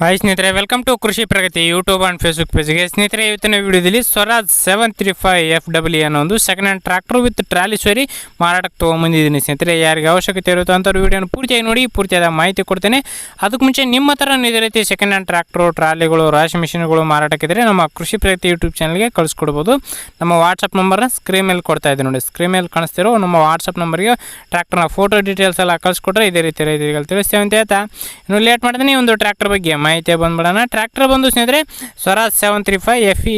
Hi ಸ್ನೇಹಿತರೆ welcome to Krishi Pragati YouTube and Facebook ಪೇಜ್ಗೆ ಸ್ನೇಹಿತರೆ, ಇವತ್ತಿನ ವಿಡಿಯೋದಲ್ಲಿ Swaraj seven three five F W ಅನ್ನೋ ಒಂದು second hand tractor with trolley sorry ಮಾರಾಟಕ್ಕೆ ತೊಗೊಂಬಂದಿದ್ದೀನಿ ಸ್ನೇಹಿತರೆ. ಯಾರಿಗೆ ಅವಶ್ಯಕತೆ ಇರುತ್ತೋ ಅಂಥವ್ರು ವಿಡಿಯೋನ ಪೂರ್ತಿಯಾಗಿ ನೋಡಿ, ಪೂರ್ತಿಯಾದ ಮಾಹಿತಿ ಕೊಡ್ತೇನೆ. ಅದಕ್ಕೆ ಮುಂಚೆ ನಿಮ್ಮ ಹತ್ರ ಇದೇ ರೀತಿ ಸೆಕೆಂಡ್ ಹ್ಯಾಂಡ್ ಟ್ರಾಕ್ಟರು ಟ್ರಾಲಿಗಳು ರಾಶಿ ಮಿಷಿನ್ಗಳು ಮಾರಾಟಕ್ಕಿದ್ರೆ ನಮ್ಮ ಕೃಷಿ ಪ್ರಗತಿ ಯೂಟ್ಯೂಬ್ ಚಾನಲ್ಗೆ ಕಳಿಸ್ಕೊಡ್ಬೋದು. ನಮ್ಮ ವಾಟ್ಸಪ್ ನಂಬರ್ನ ಸ್ಕ್ರೀನ್ ಮೇಲೆ ಕೊಡ್ತಾ ಇದ್ದೀನಿ ನೋಡಿ. ಸ್ಕ್ರೀನ್ ಮೇಲೆ ಕಾಣಿಸ್ತಿರೋ ನಮ್ಮ ವಾಟ್ಸಪ್ ನಂಬರ್ಗೆ ಟ್ರ್ಯಾಕ್ಟರ್ನ ಫೋಟೋ ಡೀಟೇಲ್ಸ್ ಎಲ್ಲ ಕಳಿಸ್ಕೊಟ್ರೆ ಇದೇ ರೀತಿ ರೈತರಿಗೆ ತಿಳಿಸ್ತೇವೆ ಅಂತ ಹೇಳ್ತಾ. ಇನ್ನು ಲೇಟ್ ಮಾಡಿದ್ರೆ ಒಂದು ಟ್ರ್ಯಾಕ್ಟರ್ ಬಗ್ಗೆ ಮಾಹಿತಿ ಬಂದ್ಬಿಡೋಣ. ಟ್ರ್ಯಾಕ್ಟರ್ ಬಂದು ಸ್ನೇಹಿತರೆ, Swaraj seven three five F E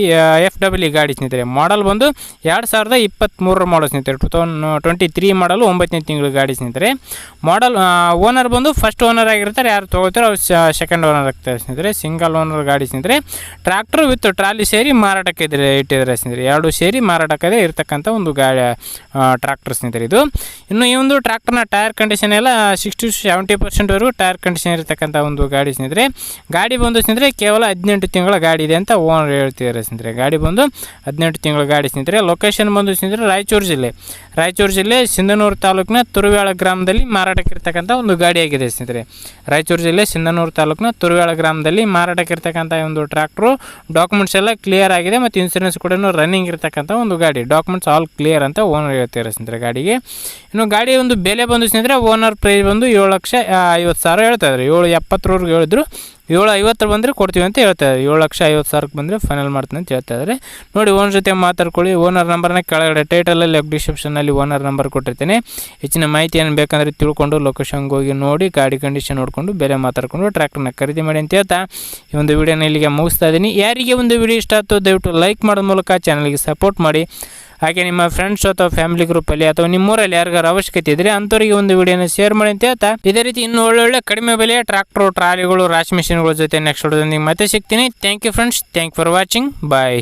F W ಗಾಡಿ ಸ್ನೇಹಿತರೆ. ಮಾಡಲ್ ಬಂದು ಎರಡು ಸಾವಿರದ ಇಪ್ಪತ್ತ್ಮೂರರ ಮಾಡಲ್ ಸ್ನೇಹಿತರೆ. ಟು ತೌಸಂಡ್ ಟ್ವೆಂಟಿ ತ್ರೀ ಮಾಡಲು ಒಂಬತ್ತನೇ ತಿಂಗಳು ಗಾಡಿ ಸ್ನೇಹಿತರೆ. ಮಾಡಲ್ ಓನರ್ ಬಂದು ಫಸ್ಟ್ ಓನರ್ ಆಗಿರ್ತಾರೆ. ಯಾರು ತೊಗೋತಾರೆ ಅವ್ರು ಸೆಕೆಂಡ್ ಓನರ್ ಆಗ್ತಾರೆ ಸ್ನೇಹಿತರೆ. ಸಿಂಗಲ್ ಓನರ್ ಗಾಡಿ ಸ್ನೇಹಿತರೆ. ಟ್ರ್ಯಾಕ್ಟರ್ ವಿತ್ ಟ್ರಾಲಿ ಸೇರಿ ಮಾರಾಟಕ್ಕೆ ಇದ್ರೆ, ಇಟ್ಟಿದ್ದಾರೆ ಸ್ನೇಹಿತರೆ. ಎರಡು ಸೇರಿ ಮಾರಾಟಕ್ಕೆ ಇರತಕ್ಕಂಥ ಒಂದು ಗಾಡಿ ಟ್ರ್ಯಾಕ್ಟರ್ ಸ್ನೇಹಿತರೆ ಇದು. ಇನ್ನು ಈ ಒಂದು ಟ್ರ್ಯಾಕ್ಟರ್ನ ಟೈರ್ ಕಂಡೀಷನ್ ಎಲ್ಲ ಸಿಕ್ಸ್ಟಿ ಸೆವೆಂಟಿ ಪರ್ಸೆಂಟ್ವರೆಗೂ ಟೈರ್ ಕಂಡೀಷನ್ ಇರತಕ್ಕಂಥ ಒಂದು ಗಾಡಿ ಸ್ನೇಹಿತರೆ. ಗಾಡಿ ಬಂದು ಸ್ನೇಹಿತರೆ ಕೇವಲ ಹದಿನೆಂಟು ತಿಂಗಳ ಗಾಡಿ ಇದೆ ಅಂತ ಓನರ್ ಹೇಳ್ತಿದ್ದಾರೆ ಸ್ನೇಹಿತರೆ ಗಾಡಿ ಬಂದು ಹದಿನೆಂಟು ತಿಂಗಳ ಗಾಡಿ ಸ್ನೇಹಿತರೆ ಲೊಕೇಶನ್ ಬಂದು ಸ್ನೇಹಿತರೆ ರಾಯಚೂರು ಜಿಲ್ಲೆ. ರಾಯಚೂರು ಜಿಲ್ಲೆ ಸಿಂಧನೂರು ತಾಲೂಕಿನ ತುರುವೇಳ ಗ್ರಾಮದಲ್ಲಿ ಮಾರಾಟಕ್ಕಿರ್ತಕ್ಕಂಥ ಒಂದು ಗಾಡಿಯಾಗಿದೆ ಸ್ನೇಹಿತರೆ ರಾಯಚೂರು ಜಿಲ್ಲೆ ಸಿಂಧನೂರು ತಾಲೂಕಿನ ತುರುವೇಳ ಗ್ರಾಮದಲ್ಲಿ ಮಾರಾಟಕ್ಕಿರ್ತಕ್ಕಂಥ ಒಂದು ಟ್ರ್ಯಾಕ್ಟ್ರು ಡಾಕ್ಯುಮೆಂಟ್ಸ್ ಎಲ್ಲ ಕ್ಲಿಯರ್ ಆಗಿದೆ ಮತ್ತು ಇನ್ಸೂರೆನ್ಸ್ ಕೂಡ ರನ್ನಿಂಗ್ ಇರ್ತಕ್ಕಂಥ ಒಂದು ಗಾಡಿ. ಡಾಕ್ಯುಮೆಂಟ್ಸ್ ಆಲ್ ಕ್ಲಿಯರ್ ಅಂತ ಓನರ್ ಹೇಳ್ತಿದ್ದಾರೆ ಸ್ನೇಹಿತರೆ ಗಾಡಿಗೆ. ಇನ್ನು ಗಾಡಿ ಒಂದು ಬೆಲೆ ಬಂದು ಸ್ನೇಹಿತರೆ ಓನರ್ ಪ್ರೈಸ್ ಬಂದು ಏಳು ಲಕ್ಷ ಐವತ್ತು ಸಾವಿರ ಹೇಳ್ತಾ ಇದ್ದಾರೆ. ಏಳು ಎಪ್ಪತ್ತರವರೆಗೂ ಹೇಳಿದ್ರು. ಏಳು ಐವತ್ತರ ಬಂದರೆ ಕೊಡ್ತೀವಿ ಅಂತ ಹೇಳ್ತಾ ಇದ್ದಾರೆ. ಏಳು ಲಕ್ಷ ಐವತ್ತು ಸಾವಿರಕ್ಕೆ ಬಂದರೆ ಫೈನಲ್ ಮಾಡ್ತೀನಿ ಅಂತ ಹೇಳ್ತಾ ಇದ್ದಾರೆ. ನೋಡಿ ಓನ್ ಜೊತೆ ಮಾತಾಡ್ಕೊಳ್ಳಿ. ಓನರ್ ನಂಬರ್ನ ಕೆಳಗಡೆ ಟೈಟಲಲ್ಲಿ ಲೆಫ್ಟ್ ಡಿಸ್ಕ್ರಿಪ್ಷನಲ್ಲಿ ಓನರ್ ನಂಬರ್ ಕೊಟ್ಟಿರ್ತೀನಿ. ಹೆಚ್ಚಿನ ಮಾಹಿತಿ ಏನು ಬೇಕಂದರೆ ತಿಳ್ಕೊಂಡು ಲೊಕೇಶನ್ಗೆ ಹೋಗಿ ನೋಡಿ, ಗಾಡಿ ಕಂಡೀಷನ್ ನೋಡಿಕೊಂಡು ಬೇರೆ ಮಾತಾಡ್ಕೊಂಡು ಟ್ರ್ಯಾಕ್ಟರ್ನ ಖರೀದಿ ಮಾಡಿ ಅಂತ ಹೇಳ್ತಾ ಈ ಒಂದು ವಿಡಿಯೋನ ಇಲ್ಲಿಗೆ ಮುಗಿಸ್ತಾ ಇದ್ದೀನಿ. ಯಾರಿಗೆ ಒಂದು ವಿಡಿಯೋ ಇಷ್ಟ ಆಯ್ತು ದಯವಿಟ್ಟು ಲೈಕ್ ಮಾಡೋದ ಮೂಲಕ ಚಾನಲ್ಗೆ ಸಪೋರ್ಟ್ ಮಾಡಿ. ಹಾಗೆ ನಿಮ್ಮ ಫ್ರೆಂಡ್ಸ್ ಅಥವಾ ಫ್ಯಾಮಿಲಿ ಗ್ರೂಪಲ್ಲಿ ಅಥವಾ ನಿಮ್ಮೂರಲ್ಲಿ ಯಾರಿಗಾರ ಅವಶ್ಯಕತೆ ಇದ್ರೆ ಅಂಥವ್ರಿಗೆ ಒಂದು ವಿಡಿಯೋನ ಶೇರ್ ಮಾಡಿ ಅಂತ ಹೇಳ್ತಾ, ಇದೇ ರೀತಿ ಇನ್ನೂ ಒಳ್ಳೊಳ್ಳೆ ಕಡಿಮೆ ಬೆಲೆಯ ಟ್ರಾಕ್ಟರ್ ಟ್ರಾಲಿಗಳು ರಾಶಿ ಮಿಷಿನ್ಗಳ ಜೊತೆ ನೆಕ್ಸ್ಟ್ ನಿಮ್ಗೆ ಮತ್ತೆ ಸಿಗ್ತೀನಿ. Thank you friends thank for watching bye